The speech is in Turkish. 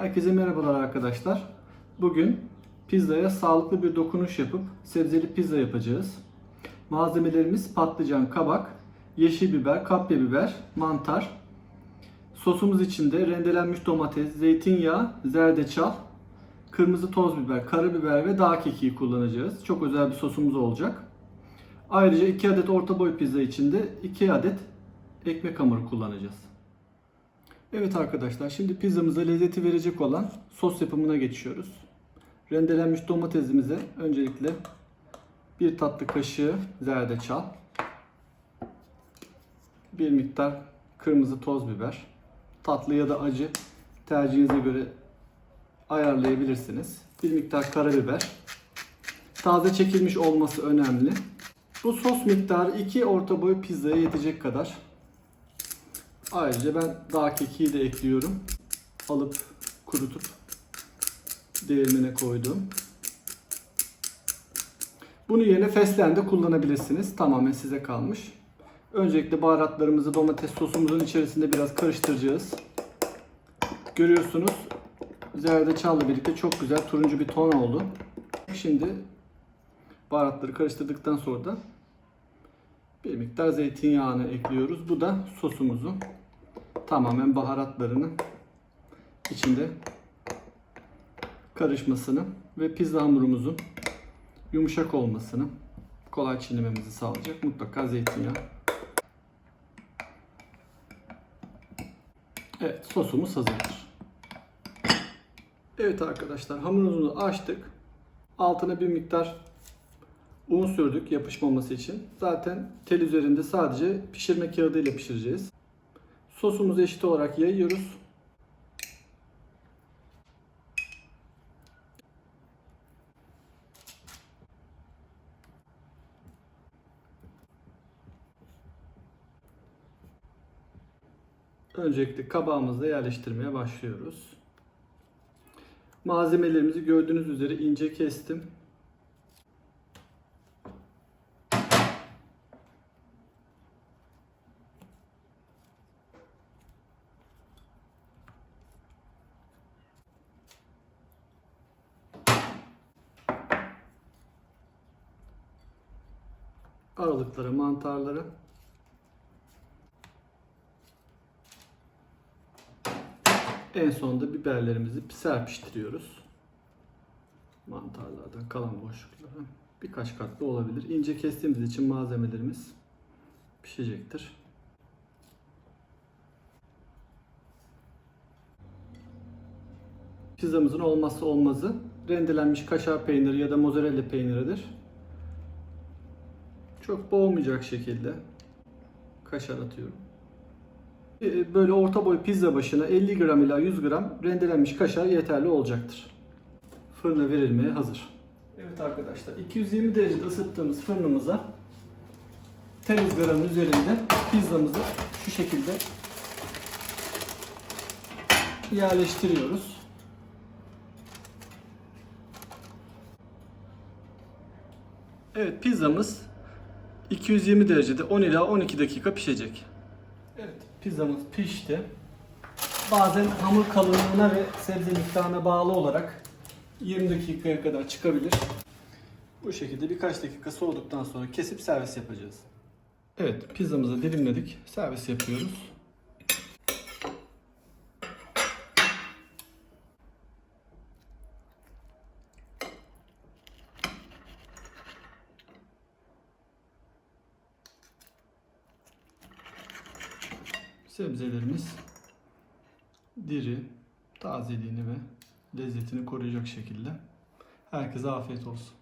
Herkese merhabalar arkadaşlar. Bugün pizzaya sağlıklı bir dokunuş yapıp sebzeli pizza yapacağız. Malzemelerimiz patlıcan, kabak, yeşil biber, kapya biber, mantar. Sosumuz içinde rendelenmiş domates, zeytinyağı, zerdeçal, kırmızı toz biber, karabiber ve dağ kekiği kullanacağız. Çok özel bir sosumuz olacak. Ayrıca 2 adet orta boy pizza içinde 2 adet ekmek hamuru kullanacağız. Evet arkadaşlar şimdi pizzamıza lezzeti verecek olan sos yapımına geçiyoruz. Rendelenmiş domatesimize öncelikle bir tatlı kaşığı zerdeçal, bir miktar kırmızı toz biber, tatlı ya da acı tercihinize göre ayarlayabilirsiniz. Bir miktar karabiber, taze çekilmiş olması önemli. Bu sos miktarı 2 orta boy pizzaya yetecek kadar. Ayrıca ben dağ kekiği de ekliyorum. Alıp kurutup değirmene koydum. Bunu yerine fesleğen de kullanabilirsiniz. Tamamen size kalmış. Öncelikle baharatlarımızı domates sosumuzun içerisinde biraz karıştıracağız. Görüyorsunuz zerdeçalla birlikte çok güzel turuncu bir ton oldu. Şimdi baharatları karıştırdıktan sonra da bir miktar zeytinyağını ekliyoruz. Bu da sosumuzu tamamen baharatlarını içinde karışmasını ve pizza hamurumuzun yumuşak olmasını kolay çiğnememizi sağlayacak. Mutlaka zeytinyağı. Evet sosumuz hazırdır. Evet arkadaşlar hamurumuzu açtık. Altına bir miktar un sürdük yapışmaması için. Zaten tel üzerinde sadece pişirme kağıdı ile pişireceğiz. Sosumuzu eşit olarak yayıyoruz. Öncelikle kabağımızı yerleştirmeye başlıyoruz. Malzemelerimizi gördüğünüz üzere ince kestim. Aralıklara mantarları en sonunda biberlerimizi serpiştiriyoruz. Mantarlardan kalan boşluklara birkaç katlı olabilir. İnce kestiğimiz için malzemelerimiz pişecektir. Pizzamızın olmazsa olmazı rendelenmiş kaşar peyniri ya da mozzarella peyniridir. Çok boğmayacak şekilde kaşar atıyorum. Ee, Böyle orta boy pizza başına 50 gram ila 100 gram rendelenmiş kaşar yeterli olacaktır. Fırına verilmeye hazır. Evet arkadaşlar 220 derecede ısıttığımız fırınımıza tel üzerinde pizzamızı şu şekilde yerleştiriyoruz. Evet pizzamız 220 derecede 10 ila 12 dakika pişecek. Evet pizzamız pişti. Bazen hamur kalınlığına ve sebze miktarına bağlı olarak 20 dakikaya kadar çıkabilir. Bu şekilde birkaç dakika soğuduktan sonra kesip servis yapacağız. Evet pizzamızı dilimledik. Servis yapıyoruz. Sebzelerimiz diri, tazeliğini ve lezzetini koruyacak şekilde. Herkese afiyet olsun.